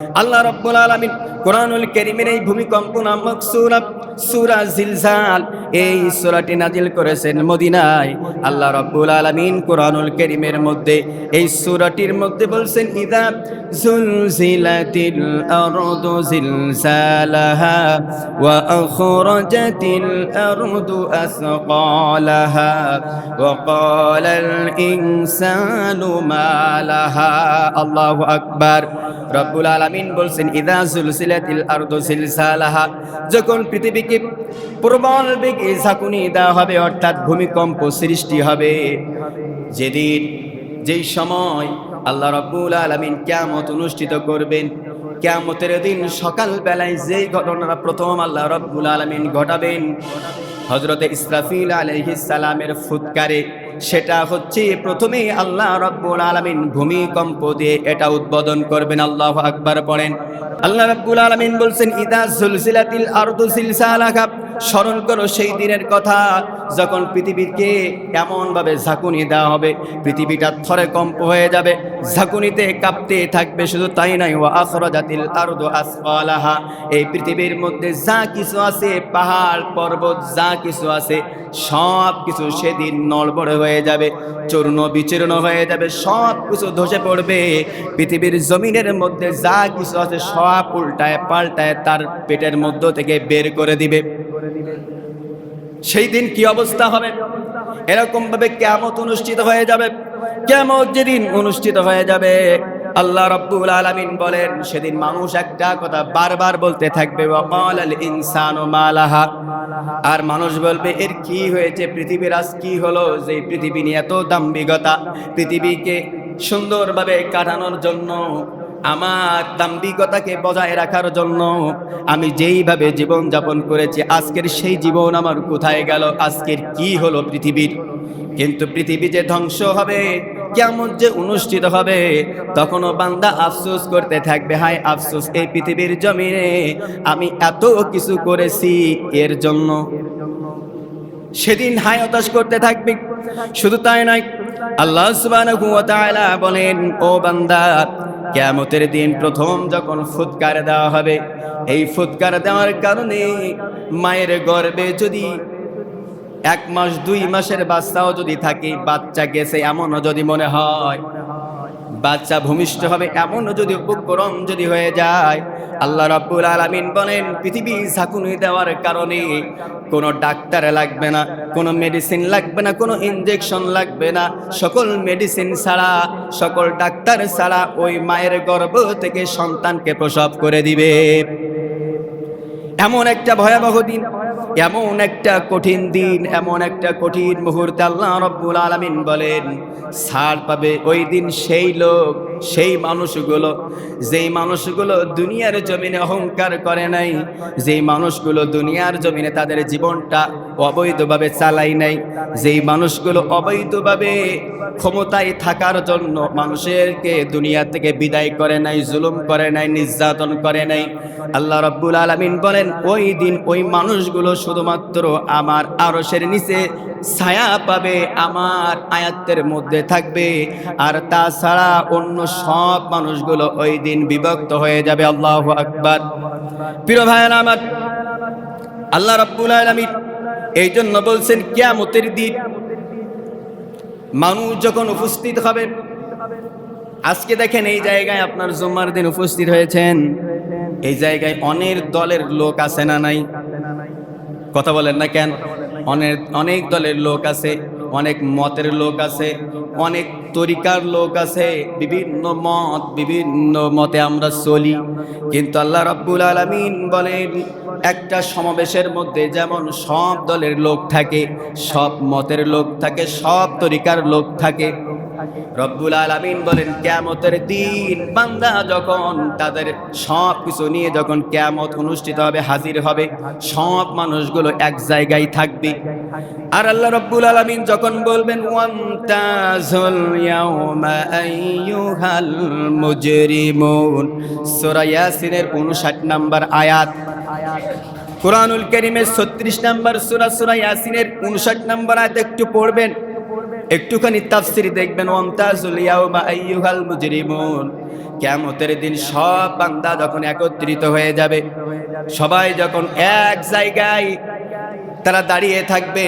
আল্লাহ রব্বুল আলামিন কোরআনুল কারীমের এই ভূমিকম্প নামক সূরা সূরা জিলজাল এই সূরাটি নাজিল করেছেন মদিনায়। আল্লাহ রব্বুল আলামিন কোরআনুল কারীমের মধ্যে এই সূরাটির মধ্যে বলছেন, ইদা জুলজিলাতিল জিলজালাহা ওয়া আখরাজাতিল আরদু আসকালাহা ওয়া ক্বালাল ইনসানু মা লাহা। আল্লাহু আকবার। রব্বুল আলামিন বলছেন, ইদা জুলসিলাতিল আরদু জিলজালাহা যখন পৃথিবীকে প্রবল বেগে ঝাঁকুনি দেওয়া হবে, অর্থাৎ ভূমিকম্প সৃষ্টি হবে, যেদিন, যেই সময় আল্লাহ রব্বুল আলামিন কিয়ামত অনুষ্ঠিত করবেন, কিয়ামতের দিন সকাল বেলায় যেই ঘটনাটা প্রথম আল্লাহ রব্বুল আলামিন ঘটাবেন হজরতে ইসরাফিল আলাইহিস সালামের ফুৎকারে সেটা হচ্ছে প্রথমে আল্লাহ রব্বুল আলমিন ভূমিকম্প দিয়ে এটা উদ্বোধন করবেন, আল্লাহ আকবার পড়েন। আল্লাহ রব্বুল আলমিন বলছেন, ইদা সুলসিলাতিল আরদু সিলসালাহা স্মরণ করো সেই দিনের কথা যখন পৃথিবীকে এমনভাবে ঝাঁকুনি দেওয়া হবে, পৃথিবীটা থরে কম্প হয়ে যাবে, ঝাঁকুনিতে কাঁপতে থাকবে, শুধু তাই নয় ও আখরাজাতিল আরদু আসফালাহা, এই পৃথিবীর মধ্যে যা কিছু আছে, পাহাড়, পর্বত, যা কিছু আছে, সব কিছু সেদিন নড়বড়ে হয়ে যাবে, চূর্ণ বিচূর্ণ হয়ে যাবে, সব কিছু ধসে পড়বে, পৃথিবীর জমিনের মধ্যে যা কিছু আছে, সব উল্টায় পাল্টায় তার পেটের মধ্য থেকে বের করে দিবে করে দিবে। সেই দিন কি অবস্থা হবে? এরকম ভাবে কেমত অনুষ্ঠিত হয়ে যাবে। কেমত যেদিন অনুষ্ঠিত হয়ে যাবে, আল্লাহ রব্বুল আলামিন বলেন, সেদিন মানুষ একটা কথা বারবার বলতে থাকবে ইনসানু মালাহা আর মানুষ বলবে, এর কি হয়েছে? পৃথিবীর আজ কি হলো? যে পৃথিবী নিয়ে এত দাম্ভিকতা, পৃথিবীকে সুন্দরভাবে কাটানোর জন্য আমার দাম্ভিকতাকে বজায় রাখার জন্য আমি যেইভাবে জীবন যাপন করেছি, আজকের সেই জীবন আমার কোথায় গেল, আজকের কি হলো পৃথিবীর? কিন্তু পৃথিবী যে ধ্বংস হবে, কেমন যে অনুষ্ঠিত হবে, তখনও বান্দা আফসোস করতে থাকবে, হায় আফসোস, এই পৃথিবীর জমিনে আমি এত কিছু করেছি এর জন্য। সেদিন হায় হতাশ করতে থাকবে, শুধু তাই নয়, আল্লাহ তাআলা বলেন, ও বান্দা কিয়ামতের দিন প্রথম যখন ফুৎকার দেওয়া হবে, এই ফুৎকার দেওয়ার কারণে মায়ের গর্বে যদি এক মাস, দুই মাসের বাচ্চাও যদি থাকে বাচ্চা গেছে এমনও যদি মনে হয় বাচ্চা ভূমিষ্ঠ হবে এমন যদি উপক্রম যদি হয়ে যায়, আল্লাহ রাব্বুল আলামিন বলেন, পৃথিবী ঝাঁকুনি দেওয়ার কারণে কোনো ডাক্তার লাগবে না, কোনো মেডিসিন লাগবে না, কোনো ইনজেকশন লাগবে না। সকল মেডিসিন ছাড়া, সকল ডাক্তার ছাড়া ওই মায়ের গর্ভ থেকে সন্তানকে প্রসব করে দিবে। এমন একটা ভয়াবহ দিন এমন একটা কঠিন দিন, এমন একটা কঠিন মুহূর্তে আল্লাহ রব্বুল আলামিন বলেন, ছাড় পাবে ওই দিন সেই লোক, সেই মানুষগুলো। যেই মানুষগুলো দুনিয়ার জমিনে অহংকার করে নাই, যেই মানুষগুলো দুনিয়ার জমিনে তাদের জীবনটা অবৈধভাবে চালাই নাই, যেই মানুষগুলো অবৈধভাবে ক্ষমতায় থাকার জন্য মানুষেরকে দুনিয়া থেকে বিদায় করে নাই, জুলুম করে নাই, নির্যাতন করে নাই, আল্লাহ রব্বুল আলামিন বলেন, ওই দিন ওই মানুষগুলো শুধুমাত্র আমার আরশের নিচে ছায়া পাবে, আমার আয়াতের মধ্যে থাকবে। আর তাছাড়া অন্য সব মানুষগুলো ওই দিন বিভক্ত হয়ে যাবে। আল্লাহ আকবার। প্রিয় ভাইয়েরা আমার, আল্লাহ রব্বুল আলামিন এই জন্য বলছেন, কিয়ামতের দিন মানুষ যখন উপস্থিত হবে, আজকে দেখেন এই জায়গায় আপনার জুম্মার দিন উপস্থিত হয়েছেন। এই জায়গায় অনেক দলের লোক আছে না নাই? কথা বলেন না কেন? অনেক অনেক দলের লোক আছে, অনেক মতের লোক আছে, অনেক তরিকার লোক আছে, বিভিন্ন মত, বিভিন্ন মতে আমরা চলি। কিন্তু আল্লাহ রাব্বুল আলামিন বলেন, একটা সমাবেশের মধ্যে যেমন সব দলের লোক থাকে, সব মতের লোক থাকে, সব তরিকার লোক থাকে রব্বুল আলামিন বলেন, কিয়ামতের দিন বান্দা যখন তাদের সব কিছু নিয়ে যখন কিয়ামত অনুষ্ঠিত হবে, হাজির হবে, সব মানুষগুলো এক জায়গায় থাকবে। আর আল্লাহ রব্বুল আলামিন যখন বলবেন, ওয়ামতাজুল ইয়াউমা আইয়ুহাল মুজরিমুন সূরা ইয়াসিনের 59 নম্বর আয়াত। কোরআনুল কারীমের 36 নম্বর সূরা সূরা ইয়াসিনের 59 নম্বর আয়াত একটু পড়বেন। একটুখানি তাফসির দেখবেন, ওয়ামতাজুল ইয়াউমা কেমতের দিন সব বান্দা যখন একত্রিত হয়ে যাবে, সবাই যখন এক জায়গায় তারা দাঁড়িয়ে থাকবে,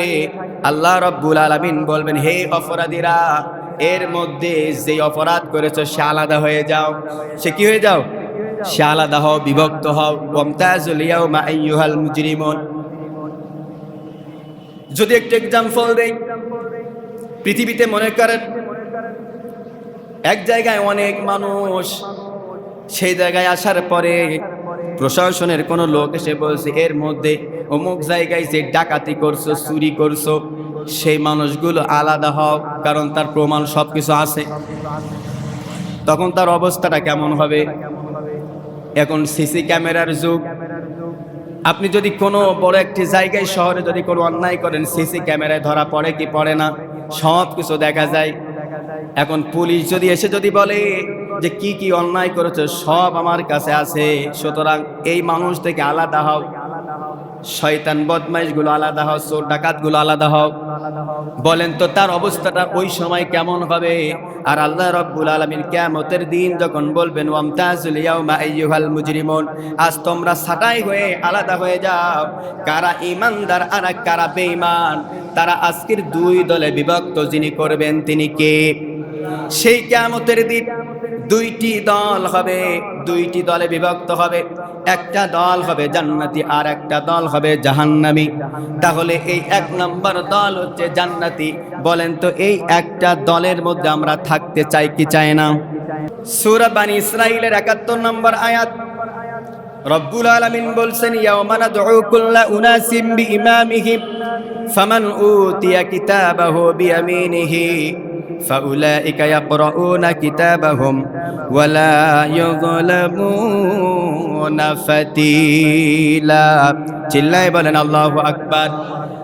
আল্লাহ রব্বুল আলমিন বলবেন, হে অপরাধীরা, এর মধ্যে যে অপরাধ করেছ, সে আলাদা হয়ে যাও। সে কি হয়ে যাও? সে আলাদা হও, বিভক্ত হও। ওমতাজুলিয়াও মা আইয়ুহাল মুজরিমুন। যদি একটু এক্সাম্পল দেই পৃথিবীতে মনে করেন এক জায়গায় অনেক মানুষ, সেই জায়গায় আসার পরে প্রশাসনের কোনো লোক এসে বলছে, এর মধ্যে অমুক জায়গায় যে ডাকাতি করছ, চুরি করছ, সেই মানুষগুলো আলাদা হও, কারণ তার প্রমাণ সব কিছু আছে। তখন তার অবস্থাটা কেমন হবে? এখন সিসি ক্যামেরার যুগ। আপনি যদি কোনো বড় একটি জায়গায়, শহরে যদি কোনো অন্যায় করেন, সিসি ক্যামেরায় ধরা পড়ে কি পড়ে না? সব কিছু দেখা যায়। এখন পুলিশ যদি এসে যদি বলে যে কি কি অন্যায় করেছে, সব আমার কাছে আছে। সুতরাং এই মানুষ থেকে আলাদা হও। শয়তান বদমাইশগুলো আলাদা হও, চোর ডাকাতগুলো আলাদা হও। বলেন তো তার অবস্থাটা ওই সময় কেমন হবে? আর আল্লাহ রব্বুল আলমিন কেমতের দিন যখন বলবেন আজ তোমরা ছাঁটাই হয়ে আলাদা হয়ে যাও। কারা ইমানদার আর কারা বেঈমান, তারা আজকের দুই দলে বিভক্ত। যিনি করবেন তিনি কে? সেই কেমতের দিন দুইটি দল হবে, দুইটি দলে বিভক্ত হবে। একটা দল হবে জান্নাতি আর একটা দল হবে জাহান্নামি। তাহলে এই এক নম্বর দল হচ্ছে জান্নাতি। বলেন তো এই একটা দলের মধ্যে আমরা থাকতে চাই কি চাই না? সূরা বানি ইসরাইলের একাত্তর নম্বর আয়াত। রব্বুল আলামিন বলছেন ইয়াওমা নাদউ কুল্লা উনাসিম বিইমামিহিম, ফামান উতিয়া কিতাবাহু বিয়ামিনিহি। فأولئك يقرؤون كتابهم ولا يظلمون فتيلا চিল্লায় বলেন আল্লাহু আকবার